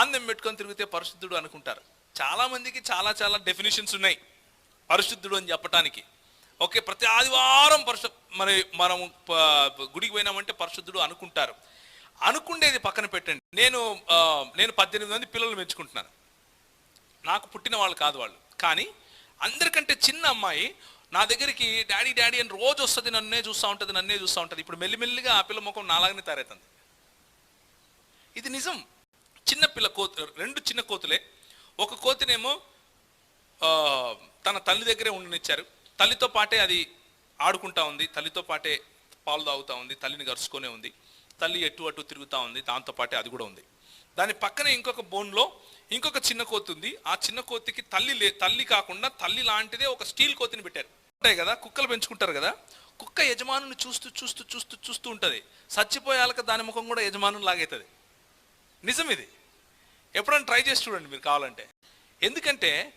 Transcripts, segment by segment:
ఆందం పెట్టుకొని తిరిగితే పరిశుద్ధుడు అనుకుంటారు. చాలామందికి చాలా చాలా డెఫినేషన్స్ ఉన్నాయి. పరిశుద్ధుడు అని చెప్పటానికి. ఓకే ప్రతి ఆదివారం పరిశు మరి మనం గుడికి పోయినామంటే పరిశుద్ధుడు అనుకుంటారు. అనుకుండేది పక్కన పెట్టండి. నేను నేను పద్దెనిమిది మంది పిల్లలు పెంచుకుంటున్నాను. నాకు పుట్టిన వాళ్ళు కాదు వాళ్ళు. కానీ అందరికంటే చిన్న అమ్మాయి నా దగ్గరికి డాడీ డాడీ అని రోజు వస్తుంది నన్నే చూస్తూ ఉంటుంది నన్నే చూస్తూ ఉంటుంది. ఇప్పుడు మెల్లిమెల్లిగా ఆ పిల్ల ముఖం నాలాగనే తయారవుతుంది. ఇది నిజం. చిన్న పిల్ల కోతు రెండు చిన్న కోతులే. ఒక కోతినేమో తన తల్లి దగ్గరే ఉండనిచ్చారు. తల్లితో పాటే అది ఆడుకుంటా ఉంది. తల్లితో పాటే పాలు తాగుతూ ఉంది. తల్లిని గరుచుకొనే ఉంది. తల్లి ఎటు అటు తిరుగుతూ ఉంది. దాంతో పాటే అది కూడా ఉంది. దాని పక్కనే ఇంకొక బోన్లో ఇంకొక చిన్న కోతి ఉంది. ఆ చిన్న కోతికి తల్లి లే తల్లి కాకుండా తల్లి లాంటిదే ఒక స్టీల్ కోతిని పెట్టారు. ఉంటాయి కదా కుక్కలు పెంచుకుంటారు కదా. కుక్క యజమానుని చూస్తూ చూస్తూ చూస్తూ చూస్తూ ఉంటుంది. చచ్చిపోయాక దాని ముఖం కూడా యజమానుని లాగైతుంది. నిజం ఇది. ఎప్పుడైనా ట్రై చేసి చూడండి మీరు కావాలంటే. ఎందుకంటే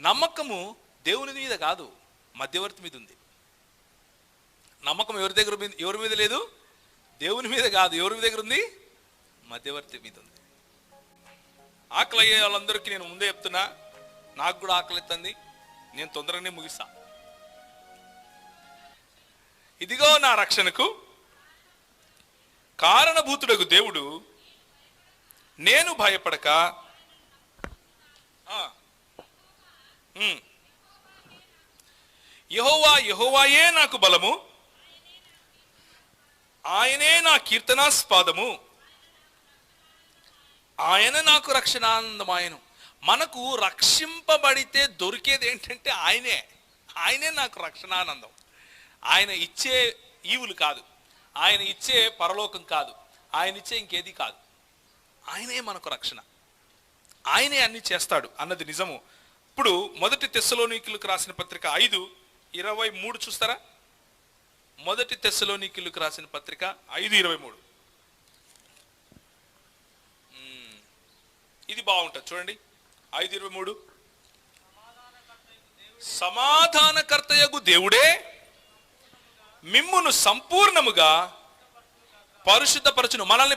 నమ్మకము దేవుని మీద కాదు మధ్యవర్తి మీద ఉంది. నమ్మకం ఎవరి దగ్గర మీద ఎవరి మీద లేదు? దేవుని మీద కాదు. ఎవరి మీద దగ్గర ఉంది? మధ్యవర్తి మీద ఉంది. ఆకలి అయ్యే వాళ్ళందరికీ నేను ముందే చెప్తున్నా నాకు కూడా ఆకలి ఎత్తంది. నేను తొందరగానే ముగిస్తా. ఇదిగో నా రక్షణకు కారణభూతుడకు దేవుడు నేను భయపడక. ఆ, యహోవాయే నాకు బలము. ఆయనే నా కీర్తనాస్పాదము. ఆయన నాకు రక్షణానందమాయను. మనకు రక్షింపబడితే దొరికేది ఏంటంటే ఆయనే. ఆయనే నాకు రక్షణానందం. ఆయన ఇచ్చే ఈవులు కాదు. ఆయన ఇచ్చే పరలోకం కాదు. ఆయన ఇచ్చే ఇంకేది కాదు. ఆయనే మనకు రక్షణ. ఆయనే అన్ని చేస్తాడు అన్నది నిజము. ఇప్పుడు మొదటి తెస్సలోనికులకు రాసిన పత్రిక ఐదు ఇరవై మూడు చూస్తారా? మొదటి తెస్సలోనికులకు రాసిన పత్రిక ఐదు ఇరవై మూడు. ఇది బాగుంటుంది. చూడండి. ఐదు ఇరవై మూడు. సమాధానకర్తయగు దేవుడే మిమ్మును సంపూర్ణముగా పరిశుద్ధపరచును. మనల్ని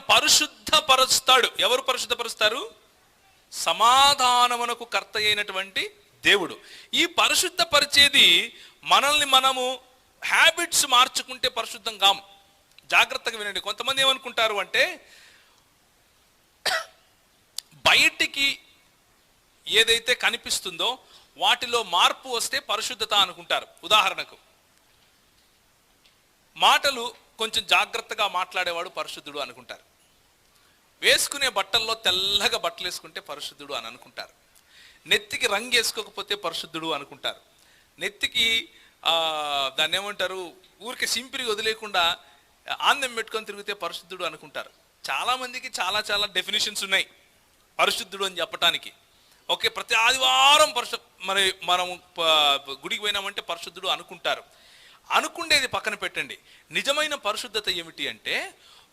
పరిశుద్ధపరుస్తాడు. ఎవరు పరిశుద్ధపరుస్తారు? సమాధానమునకు కర్త అయినటువంటి దేవుడు. ఈ పరిశుద్ధపరిచేది మనల్ని మనము హ్యాబిట్స్ మార్చుకుంటే పరిశుద్ధం కాం. జాగ్రత్తగా వినండి. కొంతమంది ఏమనుకుంటారు అంటే బయటికి ఏదైతే కనిపిస్తుందో వాటిలో మార్పు వస్తే పరిశుద్ధత అనుకుంటారు. ఉదాహరణకు మాటలు కొంచెం జాగ్రత్తగా మాట్లాడేవాడు పరిశుద్ధుడు అనుకుంటారు. వేసుకునే బట్టల్లో తెల్లగా బట్టలు వేసుకుంటే పరిశుద్ధుడు అని అనుకుంటారు. నెత్తికి రంగు వేసుకోకపోతే పరిశుద్ధుడు అనుకుంటారు. నెత్తికి దాన్ని ఏమంటారు ఊరికి సింపిరి వదిలేకుండా ఆందం పెట్టుకొని తిరిగితే పరిశుద్ధుడు అనుకుంటారు. చాలామందికి చాలా చాలా డెఫినేషన్స్ ఉన్నాయి పరిశుద్ధుడు అని చెప్పటానికి. ఓకే ప్రతి ఆదివారం పరిశు మరి మనం గుడికి పోయినామంటే పరిశుద్ధుడు అనుకుంటారు. అనుకుండేది పక్కన పెట్టండి. నిజమైన పరిశుద్ధత ఏమిటి అంటే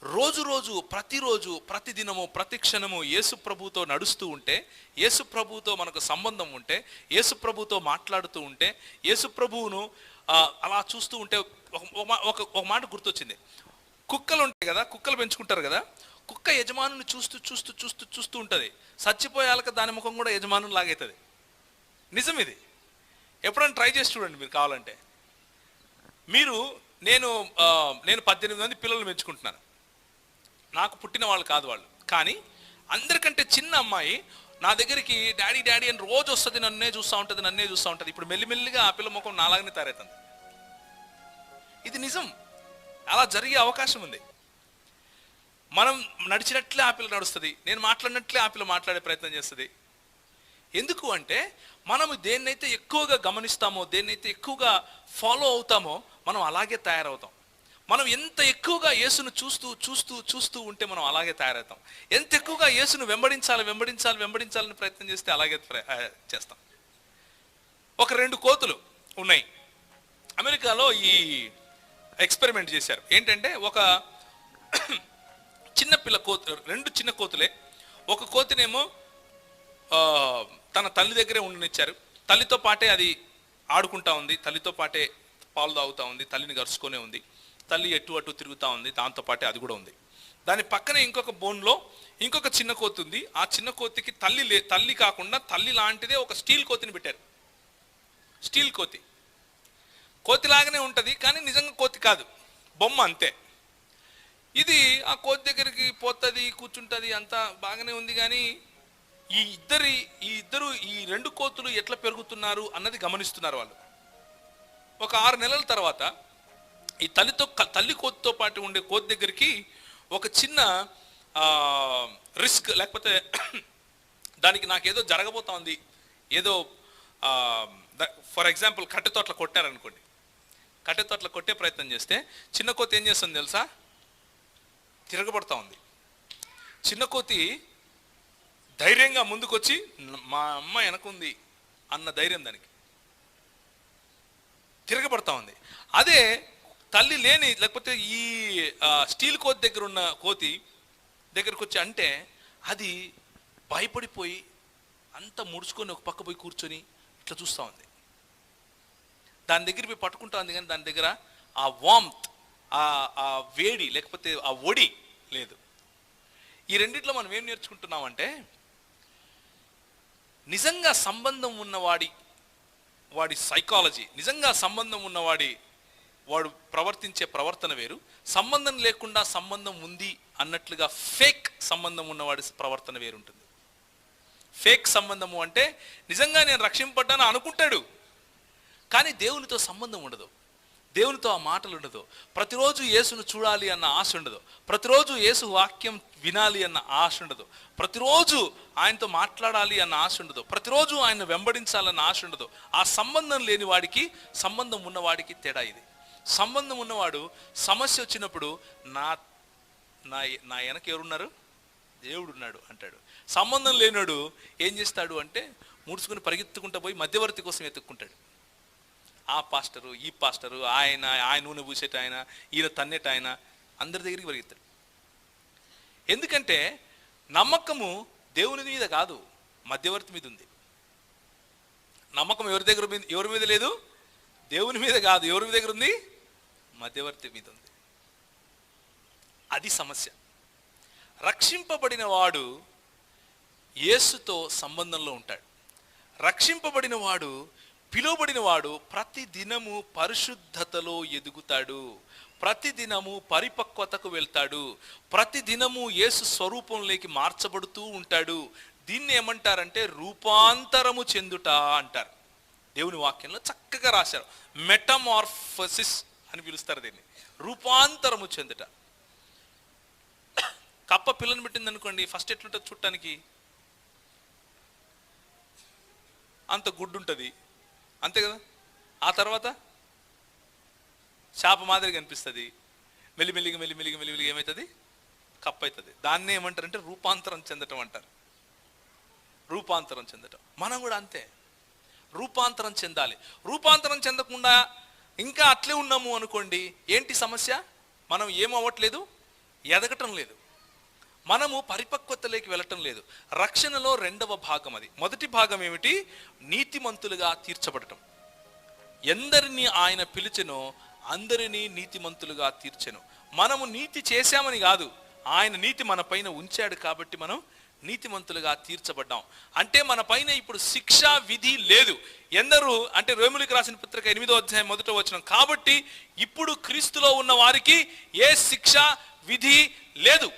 రోజు రోజు ప్రతిరోజు ప్రతిదినము ప్రతి క్షణము యేసు ప్రభుతో నడుస్తూ ఉంటే యేసు ప్రభుతో మనకు సంబంధం ఉంటే యేసు ప్రభుతో మాట్లాడుతూ ఉంటే యేసు ప్రభువును అలా చూస్తూ ఉంటే ఒక ఒక మా- ఒక ఒక మాట గుర్తొచ్చింది. కుక్కలు ఉంటాయి కదా కుక్కలు పెంచుకుంటారు కదా కుక్క యజమానుని చూస్తూ చూస్తూ చూస్తూ చూస్తూ ఉంటుంది. చచ్చిపోయాక దాని ముఖం కూడా యజమానుని లాగైతుంది. నిజం ఇది ఎప్పుడైనా ట్రై చేసి చూడండి మీరు కావాలంటే. మీరు నేను నేను పద్దెనిమిది మంది పిల్లలు పెంచుకుంటున్నాను. నాకు పుట్టిన వాళ్ళు కాదు వాళ్ళు. కానీ అందరికంటే చిన్న అమ్మాయి నా దగ్గరికి డాడీ డాడీ అని రోజు వస్తుంది నన్నే చూస్తూ ఉంటుంది నన్నే చూస్తూ ఉంటుంది. ఇప్పుడు మెల్లిమెల్లిగా ఆ పిల్ల ముఖం నాలాగనే తయారవుతుంది. ఇది నిజం. అలా జరిగే అవకాశం ఉంది. మనం నడిచినట్లే ఆ పిల్ల నడుస్తుంది. నేను మాట్లాడినట్లే ఆ పిల్ల మాట్లాడే ప్రయత్నం చేస్తుంది. ఎందుకు అంటే మనము దేన్నైతే ఎక్కువగా గమనిస్తామో దేన్నైతే ఎక్కువగా ఫాలో అవుతామో మనం అలాగే తయారవుతాం. మనం ఎంత ఎక్కువగా యేసును చూస్తూ చూస్తూ చూస్తూ ఉంటే మనం అలాగే తయారవుతాం. ఎంత ఎక్కువగా యేసును వెంబడించాలి వెంబడించాలి వెంబడించాలని ప్రయత్నం చేస్తే అలాగే చేస్తాం. ఒక రెండు కోతులు ఉన్నాయి. అమెరికాలో ఈ ఎక్స్పెరిమెంట్ చేశారు. ఏంటంటే ఒక చిన్న పిల్ల కోతు రెండు చిన్న కోతులే. ఒక కోతినేమో తన తల్లి దగ్గరే ఉండనిచ్చారు. తల్లితో పాటే అది ఆడుకుంటా ఉంది. తల్లితో పాటే పాలు తాగుతూ ఉంది. తల్లిని గరుచుకొనే ఉంది. తల్లి ఎటు అటు తిరుగుతూ ఉంది దాంతోపాటే అది కూడా ఉంది. దాని పక్కనే ఇంకొక బోన్లో ఇంకొక చిన్న కోతి ఉంది. ఆ చిన్న కోతికి తల్లి లే తల్లి కాకుండా తల్లి లాంటిదే ఒక స్టీల్ కోతిని పెట్టారు. స్టీల్ కోతి. కోతిలాగానే ఉంటుంది కానీ నిజంగా కోతి కాదు. బొమ్మ అంతే. ఇది ఆ కోతి దగ్గరికి పోతుంది కూర్చుంటుంది అంతా బాగానే ఉంది కానీ ఈ ఇద్దరి ఈ ఇద్దరు ఈ రెండు కోతులు ఎట్లా పెరుగుతున్నారు అన్నది గమనిస్తున్నారు వాళ్ళు. ఒక ఆరు నెలల తర్వాత ఈ తల్లితో తల్లి కోతితో పాటు ఉండే కోతి దగ్గరికి ఒక చిన్న రిస్క్ లేకపోతే దానికి నాకేదో జరగబోతోంది ఏదో ఫర్ ఎగ్జాంపుల్ కట్టె తోటలు కొట్టారనుకోండి. కట్టె తోటలు కొట్టే ప్రయత్నం చేస్తే చిన్న కోతి ఏం చేస్తుంది తెలుసా? తిరగబడతా ఉంది. చిన్న కోతి ధైర్యంగా ముందుకొచ్చి మా అమ్మ వెనకుంది అన్న ధైర్యం దానికి. తిరగబడతా ఉంది. అదే తల్లి లేని లేకపోతే ఈ స్టీల్ కోతి దగ్గర ఉన్న కోతి దగ్గరకు వచ్చి అంటే అది భయపడిపోయి అంత ముడుచుకొని ఒక పక్క పోయి కూర్చొని ఇట్లా చూస్తూ ఉంది. దాని దగ్గర పోయి పట్టుకుంటా ఉంది కానీ దాని దగ్గర ఆ వామ్త్ ఆ ఆ వేడి లేకపోతే ఆ ఒడి లేదు. ఈ రెండిట్లో మనం ఏం నేర్చుకుంటున్నామంటే నిజంగా సంబంధం ఉన్నవాడి వాడి సైకాలజీ నిజంగా సంబంధం ఉన్నవాడి వాడు ప్రవర్తించే ప్రవర్తన వేరు. సంబంధం లేకుండా సంబంధం ఉంది అన్నట్లుగా ఫేక్ సంబంధం ఉన్నవాడి ప్రవర్తన వేరుంటుంది. ఫేక్ సంబంధము అంటే నిజంగా నేను రక్షింపడ్డాను అనుకుంటాడు. కానీ దేవునితో సంబంధం ఉండదు. దేవునితో ఆ మాటలు ఉండదు. ప్రతిరోజు యేసును చూడాలి అన్న ఆశ ఉండదు. ప్రతిరోజు యేసు వాక్యం వినాలి అన్న ఆశ ఉండదు. ప్రతిరోజు ఆయనతో మాట్లాడాలి అన్న ఆశ ఉండదు. ప్రతిరోజు ఆయన వెంబడించాలన్న ఆశ ఉండదు. ఆ సంబంధం లేని వాడికి సంబంధం ఉన్నవాడికి తేడా ఇది. సంబంధం ఉన్నవాడు సమస్య వచ్చినప్పుడు నా నా నా వెనక ఎవరున్నారు? దేవుడు ఉన్నాడు అంటాడు. సంబంధం లేనాడు ఏం చేస్తాడు అంటే ముడుచుకుని పరిగెత్తుకుంటా పోయి మధ్యవర్తి కోసం వెతుక్కుంటాడు. ఆ పాస్టరు ఈ పాస్టరు ఆయన ఆయన నూనె పూసేట ఆయన ఈయన తన్నేట ఆయన అందరి దగ్గరికి పరిగెత్తాడు. ఎందుకంటే నమ్మకము దేవుని మీద కాదు మధ్యవర్తి మీద ఉంది. నమ్మకం ఎవరి దగ్గర మీద- ఎవరి మీద లేదు? దేవుని మీద కాదు. ఎవరి దగ్గర ఉంది? మధ్యవర్తి మీద ఉంది అది సమస్య. రక్షింపబడిన వాడు యేసుతో సంబంధంలో ఉంటాడు. రక్షింపబడిన వాడు పిలువబడిన వాడు ప్రతి దినము పరిశుద్ధతలో ఎదుగుతాడు. ప్రతి దినము పరిపక్వతకు వెళ్తాడు. ప్రతి దినము యేసు స్వరూపంలోకి మార్చబడుతూ ఉంటాడు. దీన్ని ఏమంటారంటే రూపాంతరము చెందుట అంటారు. దేవుని వాక్యంలో చక్కగా రాశారు. మెటమార్ఫసిస్ అని పిలుస్తారు దీన్ని. రూపాంతరము చెందుట. కప్ప పిల్లని పెట్టింది అనుకోండి ఫస్ట్ ఎట్లుంటుంది చుట్టానికి అంత గుడ్డు ఉంటుంది అంతే కదా? ఆ తర్వాత? చేప మాదిరి కనిపిస్తుంది మెల్లిమెల్లిగా మెల్లిమెల్లిగా మెల్లిమెల్లిగా ఏమవుతుంది కప్ప అవుతుంది దాన్నే ఏమంటారంటే రూపాంతరం చెందటం అంటారు. రూపాంతరం చెందటం. మనం కూడా అంతే. రూపాంతరం చెందాలి. రూపాంతరం చెందకుండా ఇంకా అట్లే ఉన్నాము అనుకోండి ఏంటి సమస్య? మనం ఏమవ్వట్లేదు ఎదగటం లేదు. మనము పరిపక్వతలోకి వెళ్ళటం లేదు. రక్షణలో రెండవ భాగం అది. మొదటి భాగం ఏమిటి? నీతిమంతులుగా తీర్చబడటం. ఎందరిని ఆయన పిలిచెనో అందరినీ నీతిమంతులుగా తీర్చెను. మనము నీతి చేశామని కాదు ఆయన నీతి మన పైన ఉంచాడు కాబట్టి మనం నీతిమంతులుగా తీర్చబడ్డాం. అంటే మన పైన ఇప్పుడు శిక్ష విధి లేదు. ఎందరూ అంటే రోమిలికి రాసిన పత్రిక ఎనిమిదో అధ్యాయం మొదట వచ్చిన కాబట్టి ఇప్పుడు క్రీస్తులో ఉన్న వారికి ఏ శిక్ష విధి లేదు.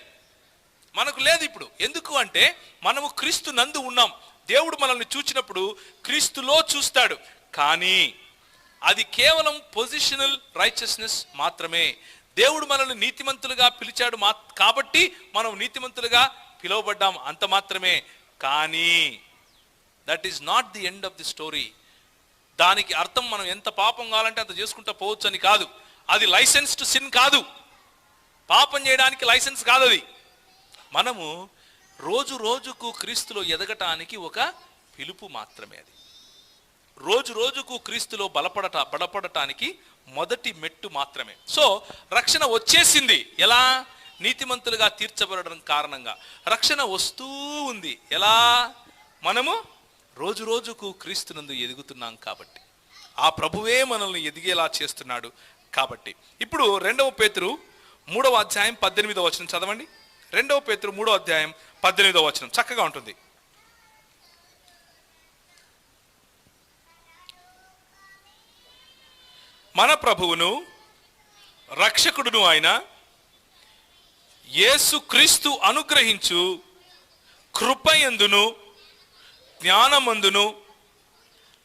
మనకు లేదు ఇప్పుడు. ఎందుకు అంటే మనము క్రీస్తు నందు ఉన్నాం. దేవుడు మనల్ని చూచినప్పుడు క్రీస్తులో చూస్తాడు. కానీ అది కేవలం పొజిషనల్ రైచస్నెస్ మాత్రమే. దేవుడు మనల్ని నీతిమంతులుగా పిలిచాడు మా కాబట్టి మనం నీతిమంతులుగా పిలువబడ్డాం అంత మాత్రమే. కానీ that is not the end of the story దానికి అర్థం మనం ఎంత పాపం కావాలంటే అంత చేసుకుంటా పోవచ్చు అని కాదు. అది లైసెన్స్ టు సిన్ కాదు. పాపం చేయడానికి లైసెన్స్ కాదు అది. మనము రోజు రోజుకు క్రీస్తులో ఎదగటానికి ఒక పిలుపు మాత్రమే అది. రోజు రోజుకు క్రీస్తులో బలపడట బలపడటానికి మొదటి మెట్టు మాత్రమే. సో రక్షణ వచ్చేసింది. ఎలా? నీతిమంతులుగా తీర్చబడడం కారణంగా రక్షణ వస్తూ ఉంది. ఎలా? మనము రోజు రోజుకు క్రీస్తునందు ఎదుగుతున్నాం కాబట్టి. ఆ ప్రభువే మనల్ని ఎదిగేలా చేస్తున్నాడు కాబట్టి. ఇప్పుడు రెండవ పేతురు మూడవ అధ్యాయం పద్దెనిమిదవ వచనం చదవండి. రెండవ పేతురు మూడవ అధ్యాయం పద్దెనిమిదవ వచనం చక్కగా ఉంటుంది. మన ప్రభువును రక్షకుడును ఆయన యేసుక్రీస్తు అనుగ్రహించు కృపయందును జ్ఞానమందును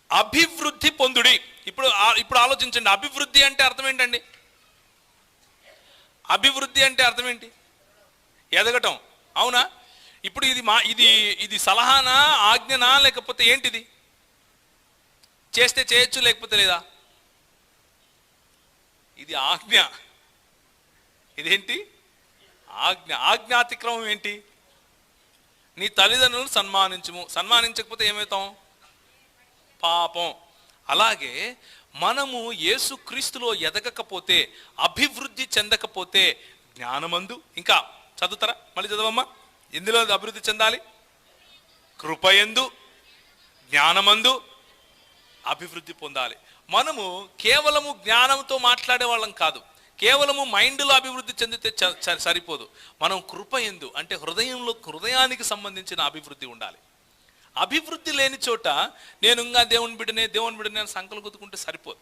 అభివృద్ధి పొందుడి. ఇప్పుడు ఇప్పుడు ఆలోచించండి అభివృద్ధి అంటే అర్థం ఏంటండి? అభివృద్ధి అంటే అర్థం ఏంటి? ఎదగటం. అవునా? ఇప్పుడు ఇది మా ఇది ఇది సలహానా ఆజ్ఞనా లేకపోతే ఏంటిది? చేస్తే చేయొచ్చు లేకపోతే లేదా? ఇది ఆజ్ఞ. ఇదేంటి? ఆజ్ఞ ఆజ్ఞాతిక్రమం ఏంటి? నీ తల్లిదండ్రులను సన్మానించము. సన్మానించకపోతే ఏమవుతాం? పాపం. అలాగే మనము యేసుక్రీస్తులో ఎదగకపోతే అభివృద్ధి చెందకపోతే జ్ఞానమందు. ఇంకా చదువుతారా? మళ్ళీ చదవమ్మా. ఎందులో అభివృద్ధి చెందాలి? కృపయందు జ్ఞానమందు అభివృద్ధి పొందాలి. మనము కేవలము జ్ఞానంతో మాట్లాడే వాళ్ళం కాదు. కేవలము మైండ్లో అభివృద్ధి చెందితే చ- సరిపోదు. మనం కృప ఎందు అంటే హృదయంలో హృదయానికి సంబంధించిన అభివృద్ధి ఉండాలి. అభివృద్ధి లేని చోట నేను ఇంకా దేవుని బిడ్డనే దేవుని బిడ్డనే సంకలు గుద్దుకుంటే సరిపోదు.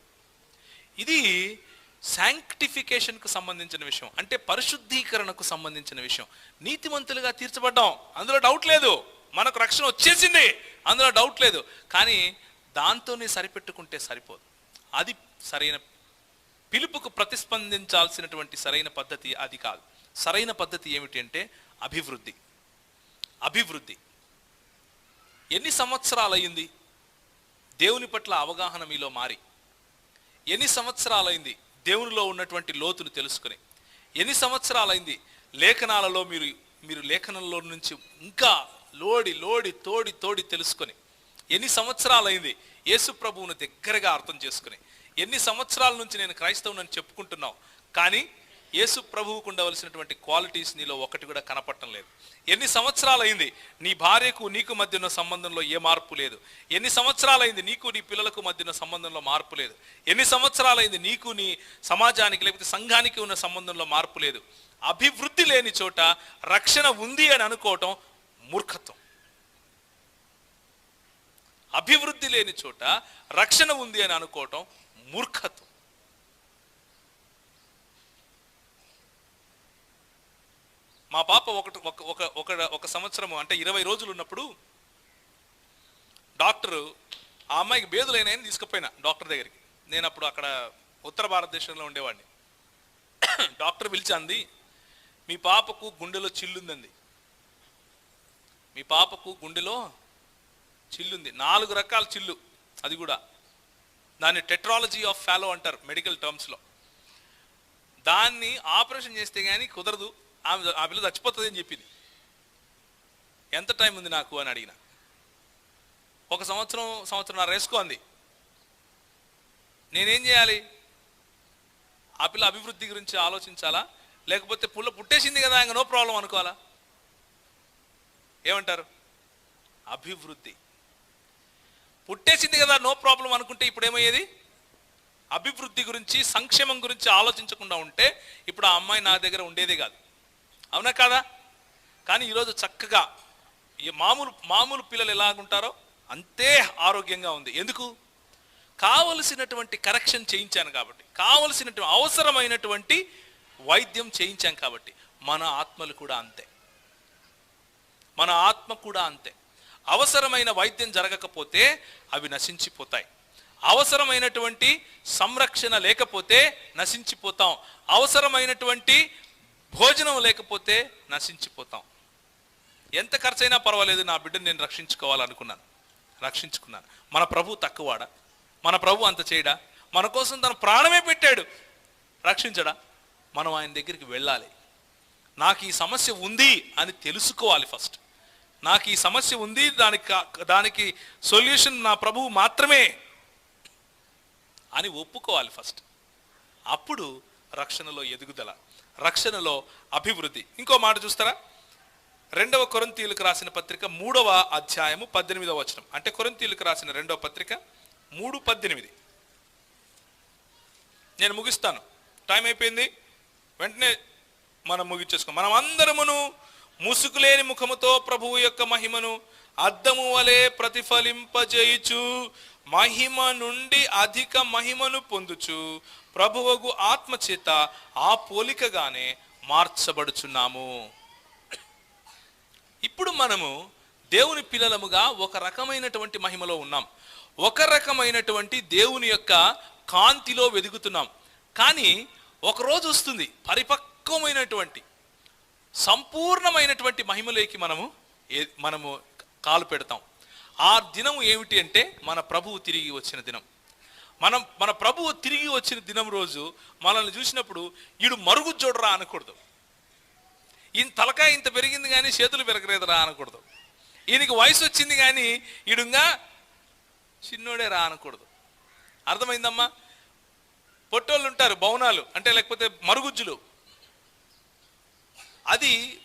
ఇది శాంక్టిఫికేషన్కు సంబంధించిన విషయం అంటే పరిశుద్ధీకరణకు సంబంధించిన విషయం. నీతిమంతులుగా తీర్చబడ్డాం అందులో డౌట్ లేదు. మనకు రక్షణ వచ్చేసింది అందులో డౌట్ లేదు. కానీ దాంతోనే సరిపెట్టుకుంటే సరిపోదు. అది సరైన పిలుపుకు ప్రతిస్పందించాల్సినటువంటి సరైన పద్ధతి అది కాదు. సరైన పద్ధతి ఏమిటి అంటే అభివృద్ధి. అభివృద్ధి. ఎన్ని సంవత్సరాలు అయింది దేవుని పట్ల అవగాహన మీలో మారి. ఎన్ని సంవత్సరాలైంది దేవునిలో ఉన్నటువంటి లోతును తెలుసుకుని. ఎన్ని సంవత్సరాలైంది లేఖనాలలో మీరు మీరు లేఖనంలో నుంచి ఇంకా లోడి లోడి తోడి తోడి తెలుసుకొని. ఎన్ని సంవత్సరాలైంది యేసు ప్రభువును దగ్గరగా అర్థం చేసుకుని. ఎన్ని సంవత్సరాల నుంచి నేను క్రైస్తవునని చెప్పుకుంటున్నావు? కానీ యేసు ప్రభువుకు ఉండవలసినటువంటి క్వాలిటీస్ నీలో ఒకటి కూడా కనపడటం లేదు. ఎన్ని సంవత్సరాలైంది నీ భార్యకు నీకు మధ్య ఉన్న సంబంధంలో ఏ మార్పు లేదు? ఎన్ని సంవత్సరాలైంది నీకు నీ పిల్లలకు మధ్య ఉన్న సంబంధంలో మార్పు లేదు? ఎన్ని సంవత్సరాలైంది నీకు నీ సమాజానికి లేకపోతే సంఘానికి ఉన్న సంబంధంలో మార్పు లేదు? అభివృద్ధి లేని చోట రక్షణ ఉంది అని అనుకోవటం మూర్ఖత్వం. అభివృద్ధి లేని చోట రక్షణ ఉంది అని అనుకోవటం మూర్ఖత్వం. మా పాప ఒకటి ఒక ఒక ఒక ఒక సంవత్సరము అంటే ఇరవై రోజులు ఉన్నప్పుడు డాక్టరు ఆ అమ్మాయికి బేదులైనాయని తీసుకుపోయినా డాక్టర్ దగ్గరికి. నేను అప్పుడు అక్కడ ఉత్తర భారతదేశంలో ఉండేవాడిని. డాక్టర్ పిలిచి అంది మీ పాపకు గుండెలో చిల్లుందంది. మీ పాపకు గుండెలో చిల్లుంది. నాలుగు రకాల చిల్లు అది కూడా. దాన్ని టెట్రాలజీ ఆఫ్ ఫాలో అంటారు మెడికల్ టర్మ్స్లో దాన్ని ఆపరేషన్ చేస్తే కానీ కుదరదు ఆమె ఆ పిల్ల చచ్చిపోతుంది అని చెప్పింది. ఎంత టైం ఉంది నాకు అని అడిగిన. ఒక సంవత్సరం సంవత్సరం వేసుకో అంది. నేనేం చేయాలి? ఆ పిల్ల అభివృద్ధి గురించి ఆలోచించాలా? లేకపోతే పుల్ల పుట్టేసింది కదా ఇంకా నో ప్రాబ్లం అనుకోవాలా? ఏమంటారు? అభివృద్ధి. పుట్టేసింది కదా నో ప్రాబ్లం అనుకుంటే ఇప్పుడు ఏమయ్యేది అభివృద్ధి గురించి సంక్షేమం గురించి ఆలోచించకుండా ఉంటే ఇప్పుడు ఆ అమ్మాయి నా దగ్గర ఉండేదే కాదు. అవునా కాదా? కానీ ఈరోజు చక్కగా ఈ మామూలు మామూలు పిల్లలు ఎలాగుంటారో అంతే ఆరోగ్యంగా ఉంది. ఎందుకు? కావలసినటువంటి కరెక్షన్ చేయించాను కాబట్టి కావలసినటువంటి అవసరమైనటువంటి వైద్యం చేయించాం కాబట్టి మన ఆత్మలు కూడా అంతే. మన ఆత్మ కూడా అంతే. అవసరమైన వైద్యం జరగకపోతే అవి నశించిపోతాయి. అవసరమైనటువంటి సంరక్షణ లేకపోతే నశించిపోతాం. అవసరమైనటువంటి భోజనం లేకపోతే నశించిపోతాం. ఎంత ఖర్చైనా పర్వాలేదు నా బిడ్డను నేను రక్షించుకోవాలనుకున్నాను. రక్షించుకున్నాను. మన ప్రభు తక్కువాడా? మన ప్రభు అంత చేయడా? మన కోసం తన ప్రాణమే పెట్టాడు. రక్షించడా? మనం ఆయన దగ్గరికి వెళ్ళాలి. నాకు ఈ సమస్య ఉంది అని తెలుసుకోవాలి ఫస్ట్. నాకు ఈ సమస్య ఉంది దానికి దానికి సొల్యూషన్ నా ప్రభువు మాత్రమే అని ఒప్పుకోవాలి ఫస్ట్. అప్పుడు రక్షణలో ఎదుగుదల రక్షణలో అభివృద్ధి. ఇంకో మాట చూస్తారా? రెండవ కొరంతీయులకు రాసిన పత్రిక మూడవ అధ్యాయము పద్దెనిమిదవ వచనం. అంటే కొరంతీయులకు రాసిన రెండవ పత్రిక మూడు పద్దెనిమిది. నేను ముగిస్తాను. టైం అయిపోయింది. వెంటనే మనం ముగించేసుకో మనం అందరమును ముసుగులేని ముఖముతో ప్రభువు యొక్క మహిమను అద్దము వలె ప్రతిఫలింపజేయుచు. మహిమ నుండి అధిక మహిమను పొందుచు. ప్రభువగు ఆత్మచేత ఆ పోలికగానే మార్చబడుచున్నాము. ఇప్పుడు మనము దేవుని పిల్లలముగా ఒక రకమైనటువంటి మహిమలో ఉన్నాం. ఒక రకమైనటువంటి దేవుని యొక్క కాంతిలో వెదుగుతున్నాం. కానీ ఒకరోజు వస్తుంది పరిపక్వమైనటువంటి సంపూర్ణమైనటువంటి మహిమలోకి మనము ఏ- మనము కాలు పెడతాం. ఆ దినం ఏమిటి అంటే మన ప్రభువు తిరిగి వచ్చిన దినం. మనం మన ప్రభువు తిరిగి వచ్చిన దినం రోజు మనల్ని చూసినప్పుడు ఈడు మరుగు చూడరా అనకూడదు. ఈయన తలకాయ ఇంత పెరిగింది కానీ చేతులు పెరగలేదురా అనకూడదు. ఈయనకి వయసు వచ్చింది కానీ ఈడుగా చిన్నోడే రా అనకూడదు. అర్థమైందమ్మా? పొట్టోళ్ళు ఉంటారు బౌనాలు అంటే లేకపోతే మరుగుజ్జులు. అది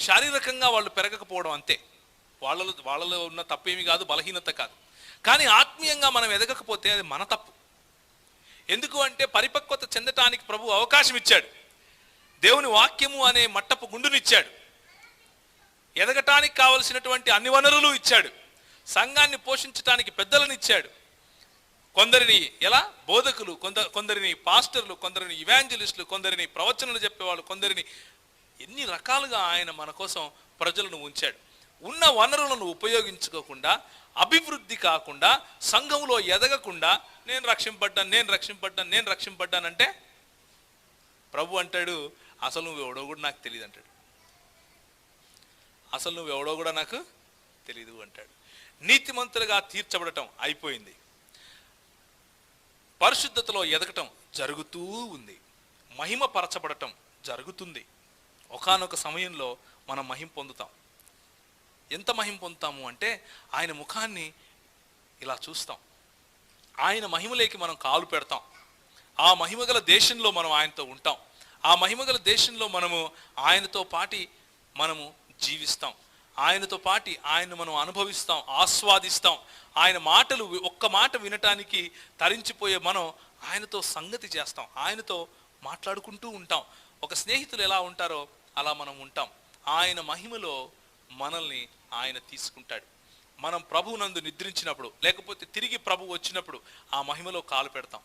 శారీరకంగా వాళ్ళు పెరగకపోవడం అంతే. వాళ్ళలో వాళ్ళలో ఉన్న తప్పేమి కాదు బలహీనత కాదు. కానీ ఆత్మీయంగా మనం ఎదగకపోతే అది మన తప్పు. ఎందుకు అంటే పరిపక్వత చెందటానికి ప్రభు అవకాశం ఇచ్చాడు. దేవుని వాక్యము అనే మట్టపు గుండునిచ్చాడు. ఎదగటానికి కావలసినటువంటి అన్ని వనరులు ఇచ్చాడు. సంఘాన్ని పోషించటానికి పెద్దలను ఇచ్చాడు కొందరిని ఎలా? బోధకులు కొంద కొందరిని పాస్టర్లు కొందరిని ఇవాంజలిస్టులు కొందరిని ప్రవచనలు చెప్పేవాళ్ళు కొందరిని ఎన్ని రకాలుగా ఆయన మన కోసం ప్రజలను ఉంచాడు. ఉన్న వనరులను ఉపయోగించుకోకుండా అభివృద్ధి కాకుండా సంఘంలో ఎదగకుండా నేను రక్షింపడ్డాను నేను రక్షింపడ్డాను నేను రక్షింపడ్డానంటే ప్రభు అంటాడు అసలు నువ్వు ఎవడో కూడా నాకు తెలియదు అంటాడు. అసలు నువ్వు ఎవడో కూడా నాకు తెలియదు అంటాడు. నీతిమంతులుగా తీర్చబడటం అయిపోయింది. పరిశుద్ధతలో ఎదగటం జరుగుతూ ఉంది. మహిమ పరచబడటం జరుగుతుంది. ఒకానొక సమయంలో మనం మహిం పొందుతాం. ఎంత మహిం పొందుతాము అంటే ఆయన ముఖాన్ని ఇలా చూస్తాం. ఆయన మహిమలేకి మనం కాలు పెడతాం. ఆ మహిమగల దేశంలో మనం ఆయనతో ఉంటాం. ఆ మహిమగల దేశంలో మనము ఆయనతో పాటి మనము జీవిస్తాం. ఆయనతో పాటి ఆయన మనం అనుభవిస్తాం ఆస్వాదిస్తాం. ఆయన మాటలు ఒక్క మాట వినటానికి తరించిపోయే మనం ఆయనతో సంగతి చేస్తాం. ఆయనతో మాట్లాడుకుంటూ ఉంటాం. ఒక స్నేహితులు ఎలా ఉంటారో అలా మనం ఉంటాం. ఆయన మహిమలో మనల్ని ఆయన తీసుకుంటాడు. మనం ప్రభువునందు నిద్రించినప్పుడు లేకపోతే తిరిగి ప్రభు వచ్చినప్పుడు ఆ మహిమలో కాలు పెడతాం.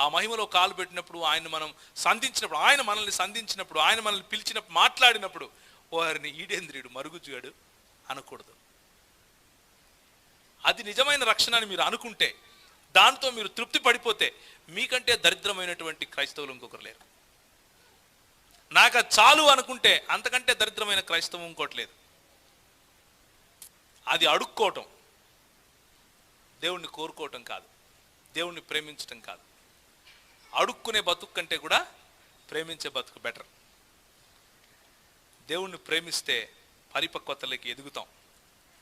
ఆ మహిమలో కాలు పెట్టినప్పుడు ఆయన మనం సంధించినప్పుడు ఆయన మనల్ని సంధించినప్పుడు ఆయన మనల్ని పిలిచినప్పుడు మాట్లాడినప్పుడు వారిని ఈడేంద్రియుడు మరుగుజుగాడు అనకూడదు. అది నిజమైన రక్షణ అని మీరు అనుకుంటే దాంతో మీరు తృప్తి పడిపోతే మీకంటే దరిద్రమైనటువంటి క్రైస్తవులు ఇంకొకరు లేరు. నాకు చాలు అనుకుంటే అంతకంటే దరిద్రమైన క్రైస్తవం ఇంకోటి లేదు. అది అడుక్కోవటం. దేవుణ్ణి కోరుకోవటం కాదు. దేవుణ్ణి ప్రేమించటం కాదు. అడుక్కునే బతుకు కంటే కూడా ప్రేమించే బతుకు బెటర్ దేవుణ్ణి ప్రేమిస్తే పరిపక్వతలకి ఎదుగుతాం.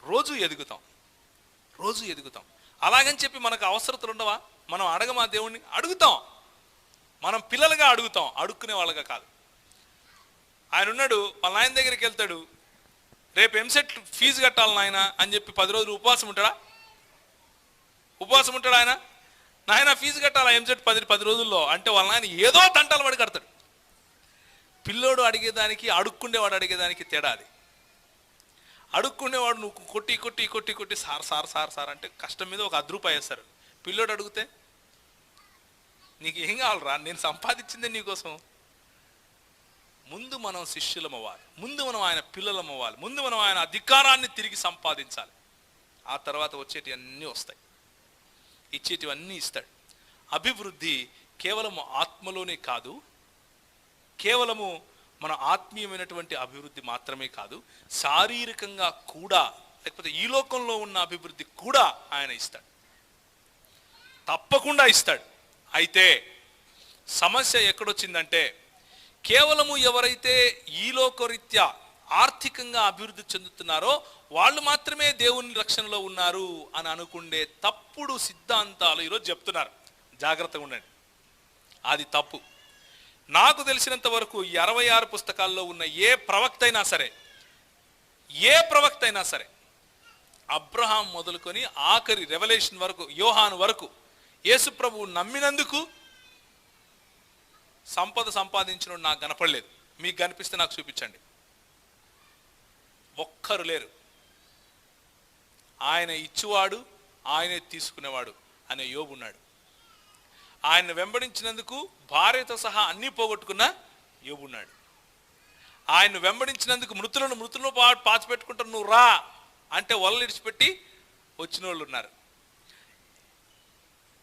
రోజు ఎదుగుతాం. రోజు ఎదుగుతాం. అలాగని చెప్పి మనకు అవసరతలు ఉండవా? మనం అడగమా దేవుణ్ణి? అడుగుతాం. మనం పిల్లలుగా అడుగుతాం. అడుక్కునే వాళ్ళగా కాదు. ఆయన ఉన్నాడు వాళ్ళ నాయన దగ్గరికి వెళ్తాడు. రేపు ఎంసెట్ ఫీజు కట్టాలి నాయన అని చెప్పి పది రోజులు ఉపవాసం ఉంటాడా? ఉపవాసం ఉంటాడు ఆయన? నాయన ఫీజు కట్టాలా ఎంసెట్ పది పది రోజుల్లో? అంటే వాళ్ళ నాయన ఏదో తంటాలు పడి కడతాడు. పిల్లోడు అడిగేదానికి అడుక్కుండేవాడు అడిగేదానికి తేడా అది. అడుక్కునేవాడు నువ్వు కొట్టి కొట్టి కొట్టి కొట్టి సార్ సార్ సార్ సార్ అంటే కష్టం మీద ఒక అర్ధ వేస్తారు పిల్లోడు అడిగితే నీకు ఏం కావాలరా? నేను సంపాదించిందే నీకోసం. ముందు మనం శిష్యులం అవ్వాలి ముందు మనం ఆయన పిల్లలం అవ్వాలి ముందు మనం ఆయన అధికారాన్ని తిరిగి సంపాదించాలి. ఆ తర్వాత వచ్చేటివి అన్నీ వస్తాయి. ఇచ్చేటివన్నీ ఇస్తాడు. అభివృద్ధి కేవలం ఆత్మలోనే కాదు కేవలము మన ఆత్మీయమైనటువంటి అభివృద్ధి మాత్రమే కాదు శారీరకంగా కూడా లేకపోతే ఈ లోకంలో ఉన్న అభివృద్ధి కూడా ఆయన ఇస్తాడు. తప్పకుండా ఇస్తాడు. అయితే సమస్య ఎక్కడొచ్చిందంటే కేవలము ఎవరైతే ఈ లోకరీత్యా ఆర్థికంగా అభివృద్ధి చెందుతున్నారో వాళ్ళు మాత్రమే దేవుని రక్షణలో ఉన్నారు అని అనుకుండే తప్పుడు సిద్ధాంతాలు ఈరోజు చెప్తున్నారు. జాగ్రత్తగా ఉండండి. అది తప్పు. నాకు తెలిసినంత వరకు ఈ అరవై ఆరు పుస్తకాల్లో ఉన్న ఏ ప్రవక్త అయినా సరే ఏ ప్రవక్త అయినా సరే అబ్రహాం మొదలుకొని ఆఖరి రెవల్యూషన్ వరకు యోహాను వరకు యేసు ప్రభువు నమ్మినందుకు సంపద సంపాదించిన నాకు కనపడలేదు. మీకు కనిపిస్తే నాకు చూపించండి. ఒక్కరు లేరు. ఆయన ఇచ్చువాడు ఆయనే తీసుకునేవాడు అనే యోబు ఉన్నాడు. ఆయన వెంబడించినందుకు భార్యతో సహా అన్నీ పోగొట్టుకున్న యోగున్నాడు ఆయన వెంబడించినందుకు మృతులను మృతులను పా పాచిపెట్టుకుంటారు నువ్వు రా అంటే వలలు ఇడిచిపెట్టి వచ్చిన వాళ్ళు ఉన్నారు.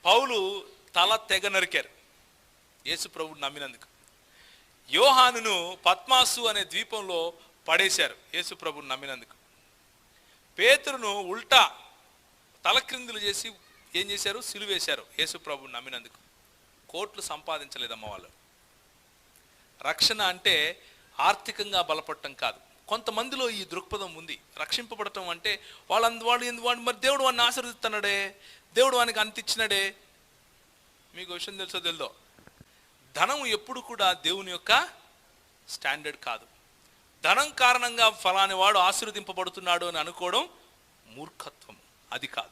పౌలు తల తెగ నరికారు. యేసు ప్రభుడు నమ్మినందుకు. యోహానును పద్మాసు అనే ద్వీపంలో పడేశారు యేసు ప్రభుని నమ్మినందుకు. పేతురును ఉల్టా తలక్రిందులు చేసి ఏం చేశారు? సిలువేశారు యేసు ప్రభుని నమ్మినందుకు. కోట్లు సంపాదించలేదమ్మ వాళ్ళు రక్షణ అంటే ఆర్థికంగా బలపడటం కాదు. కొంతమందిలో ఈ దృక్పథం ఉంది. రక్షింపబడటం అంటే వాళ్ళందు వాళ్ళు ఎందుకు వాడు మరి దేవుడు వాడిని ఆశీర్దిస్తున్నాడే దేవుడు వానికి అంతిచ్చినాడే మీకు విషయం తెలుసో తెలుదో? ధనం ఎప్పుడు కూడా దేవుని యొక్క స్టాండర్డ్ కాదు. ధనం కారణంగా ఫలాని వాడు ఆశీర్వదింపబడుతున్నాడు అని అనుకోవడం మూర్ఖత్వం అది కాదు.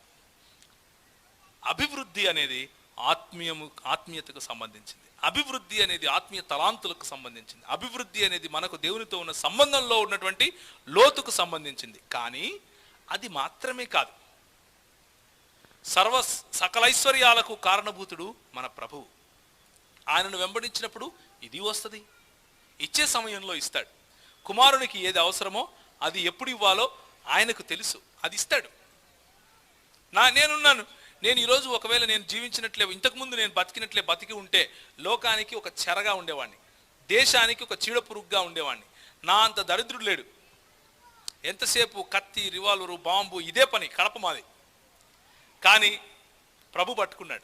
అభివృద్ధి అనేది ఆత్మీయము ఆత్మీయతకు సంబంధించింది. అభివృద్ధి అనేది ఆత్మీయ తలాంతులకు సంబంధించింది. అభివృద్ధి అనేది మనకు దేవునితో ఉన్న సంబంధంలో ఉన్నటువంటి లోతుకు సంబంధించింది. కానీ అది మాత్రమే కాదు. సర్వ సకలైశ్వర్యాలకు కారణభూతుడు మన ప్రభువు. ఆయనను వెంబడించినప్పుడు ఇది వస్తుంది. ఇచ్చే సమయంలో ఇస్తాడు. కుమారునికి ఏది అవసరమో అది ఎప్పుడు ఇవ్వాలో ఆయనకు తెలుసు. అది ఇస్తాడు. నా నేనున్నాను. నేను ఈరోజు ఒకవేళ నేను జీవించినట్లే ఇంతకుముందు నేను బతికినట్లే బతికి ఉంటే లోకానికి ఒక చెరగా ఉండేవాడిని. దేశానికి ఒక చీడ పురుగుగా ఉండేవాడిని. నా అంత దరిద్రుడు లేడు. ఎంతసేపు కత్తి రివాల్వరు బాంబు ఇదే పని కడప మాది. కానీ ప్రభు పట్టుకున్నాడు.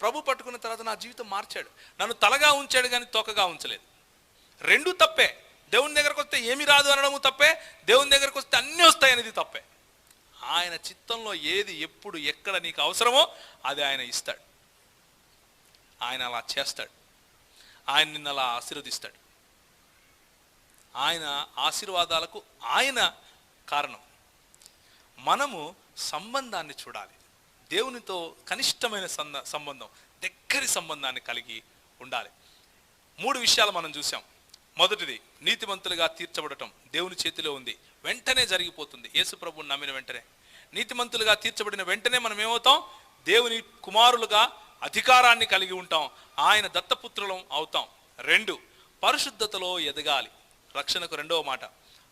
ప్రభు పట్టుకున్న తర్వాత నా జీవితం మార్చాడు. నన్ను తలగా ఉంచాడు కానీ తోకగా ఉంచలేదు. రెండు తప్పే. దేవుని దగ్గరకు వస్తే ఏమి రాదు అనడము తప్పే. దేవుని దగ్గరకు వస్తే అన్నీ వస్తాయి అనేది తప్పే. ఆయన చిత్తంలో ఏది ఎప్పుడు ఎక్కడ నీకు అవసరమో అది ఆయన ఇస్తాడు. ఆయన అలా చేస్తాడు. ఆయన నిన్ను అలా ఆశీర్వదిస్తాడు. ఆయన ఆశీర్వాదాలకు ఆయన కారణం. మనము సంబంధాన్ని చూడాలి. దేవునితో కనిష్టమైన సంద సంబంధం దగ్గరి సంబంధాన్ని కలిగి ఉండాలి. మూడు విషయాలు మనం చూసాం మొదటిది నీతిమంతులుగా తీర్చబడటం. దేవుని చేతిలో ఉంది. వెంటనే జరిగిపోతుంది. యేసు ప్రభువుని నమ్మిన వెంటనే. నీతిమంతులుగా తీర్చబడిన వెంటనే మనం ఏమవుతాం? దేవుని కుమారులుగా అధికారాన్ని కలిగి ఉంటాం. ఆయన దత్తపుత్రులం అవుతాం. రెండు పరిశుద్ధతలో ఎదగాలి. రక్షణకు రెండవ మాట.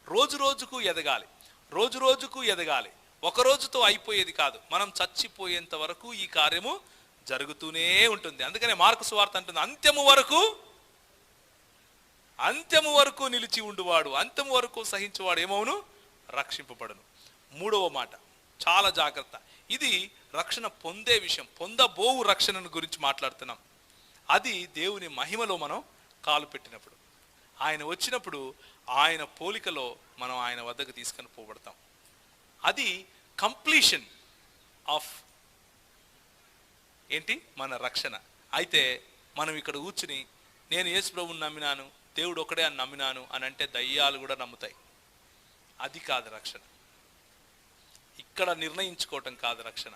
రోజు రోజుకు ఎదగాలి. రోజు రోజుకు ఎదగాలి. ఒక రోజుతో అయిపోయేది కాదు. మనం చచ్చిపోయేంత వరకు ఈ కార్యము జరుగుతూనే ఉంటుంది. అందుకనే మార్కు సువార్త అంటుంది అంత్యము వరకు అంత్యము వరకు నిలిచి ఉండువాడు. అంత్యము వరకు సహించువాడు ఏమవును? రక్షింపబడును. మూడవ మాట. చాలా జాగ్రత్త. ఇది రక్షణ పొందే విషయం పొందబోవు రక్షణను గురించి మాట్లాడుతున్నాం. అది దేవుని మహిమలో మనం కాలు పెట్టినప్పుడు. ఆయన వచ్చినప్పుడు ఆయన పోలికలో మనం ఆయన వద్దకు తీసుకొని పోబడతాం. అది కంప్లీషన్ ఆఫ్ ఏంటి? మన రక్షణ. అయితే మనం ఇక్కడ కూర్చుని నేను యేసు ప్రభువుని నమ్మినాను దేవుడు ఒకడే అని నమ్మినాను అని అంటే దయ్యాలు కూడా నమ్ముతాయి. అది కాదు రక్షణ. ఇక్కడ నిర్ణయించుకోవటం కాదు రక్షణ.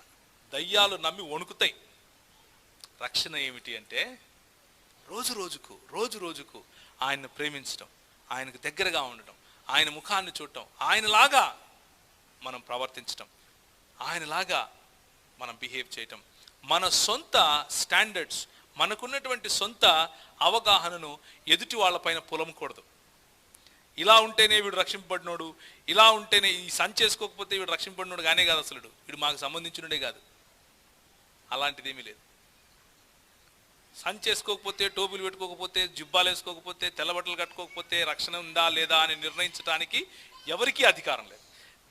దయ్యాలు నమ్మి వణుకుతాయి. రక్షణ ఏమిటి అంటే రోజు రోజుకు రోజు రోజుకు ఆయన్ను ప్రేమించడం ఆయనకు దగ్గరగా ఉండటం ఆయన ముఖాన్ని చూడటం ఆయనలాగా మనం ప్రవర్తించటం ఆయనలాగా మనం బిహేవ్ చేయటం. మన సొంత స్టాండర్డ్స్ మనకున్నటువంటి సొంత అవగాహనను ఎదుటి వాళ్ళపైన పొలమకూడదు. ఇలా ఉంటేనే వీడు రక్షింపబడినోడు ఇలా ఉంటేనే ఈ సంచి చేసుకోకపోతే వీడు రక్షింపబడినోడు కానే కాదు అసలు వీడు మాకు సంబంధించినడే కాదు. అలాంటిది ఏమీ లేదు. సంచి వేసుకోకపోతే టోపులు పెట్టుకోకపోతే జుబ్బాలు వేసుకోకపోతే తెల్లబట్టలు కట్టుకోకపోతే రక్షణ ఉందా లేదా అని నిర్ణయించడానికి ఎవరికీ అధికారం లేదు.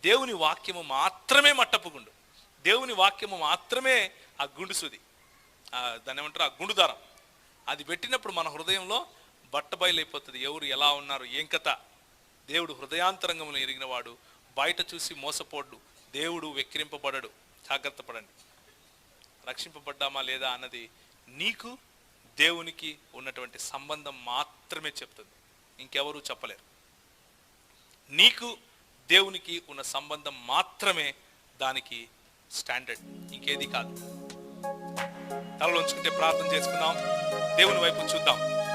దేవుని వాక్యము మాత్రమే మట్టపుగుండు దేవుని వాక్యము మాత్రమే ఆ గుండు సుది. దాని దాన్ని ఏమంటారు? ఆ గుండుదారం అది పెట్టినప్పుడు మన హృదయంలో బట్టబయలైపోతుంది. ఎవరు ఎలా ఉన్నారు? ఏం కథ? దేవుడు హృదయాంతరంగంలో ఎరిగినవాడు బయట చూసి మోసపోడు దేవుడు వెక్కిరింపబడడు. జాగ్రత్త పడండి. రక్షింపబడ్డామా లేదా అన్నది నీకు దేవునికి ఉన్నటువంటి సంబంధం మాత్రమే చెప్తుంది. ఇంకెవరూ చెప్పలేరు. నీకు దేవునికి ఉన్న సంబంధం మాత్రమే దానికి స్టాండర్డ్. ఇంకేది కాదు. తలలో ఉంచుకుంటే ప్రార్థన చేసుకుందాం. దేవుని వైపు చూద్దాం.